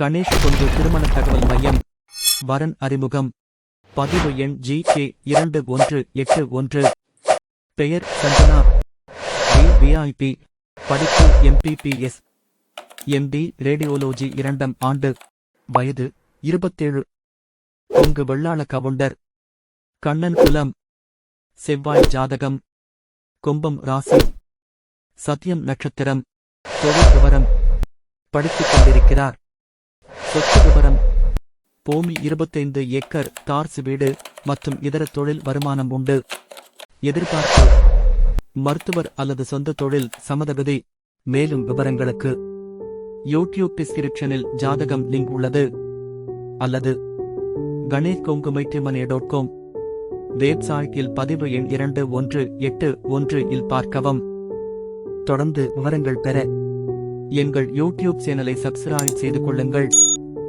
கணேஷ் கொண்டு திருமண தகவல் மையம். வரன் அறிமுகம். பதிவு எண் ஜி கே இரண்டு ஒன்று எட்டு ஒன்று. பெயர் சஞ்சனா விஐபி படிப்பு M B B S M D radiology இரண்டாம் ஆண்டு. வயது இருபத்தேழு. கொங்கு வெள்ளாள கவுண்டர். கண்ணன் குலம். செவ்வாய் ஜாதகம். கும்பம் ராசி. சத்தியம் நட்சத்திரம். தொழில் விவரம். படித்துக் கொண்டிருக்கிறார். சொத்து விவரம் பூமி இருபத்தைந்து ஏக்கர் தார்சு வீடு மற்றும் இதர தொழில் வருமானம் உண்டு. எதிர்பார்ப்பு. மருத்துவர் அல்லது சொந்த தொழில் சமதகதி. மேலும் விவரங்களுக்கு. யூடியூப் டிஸ்கிரிப்ஷனில் ஜாதகம் லிங்க் உள்ளது. அல்லது கணேஷ் கொங்குமைட்டிமனே டாட் காம் வெப்சைட்டில் பதிவு எண் இரண்டு ஒன்று எட்டு ஒன்று இல் பார்க்கவும். தொடர்ந்து விவரங்கள் பெற எங்கள் யூடியூப் சேனலை சப்ஸ்கிரைப் செய்து கொள்ளுங்கள்.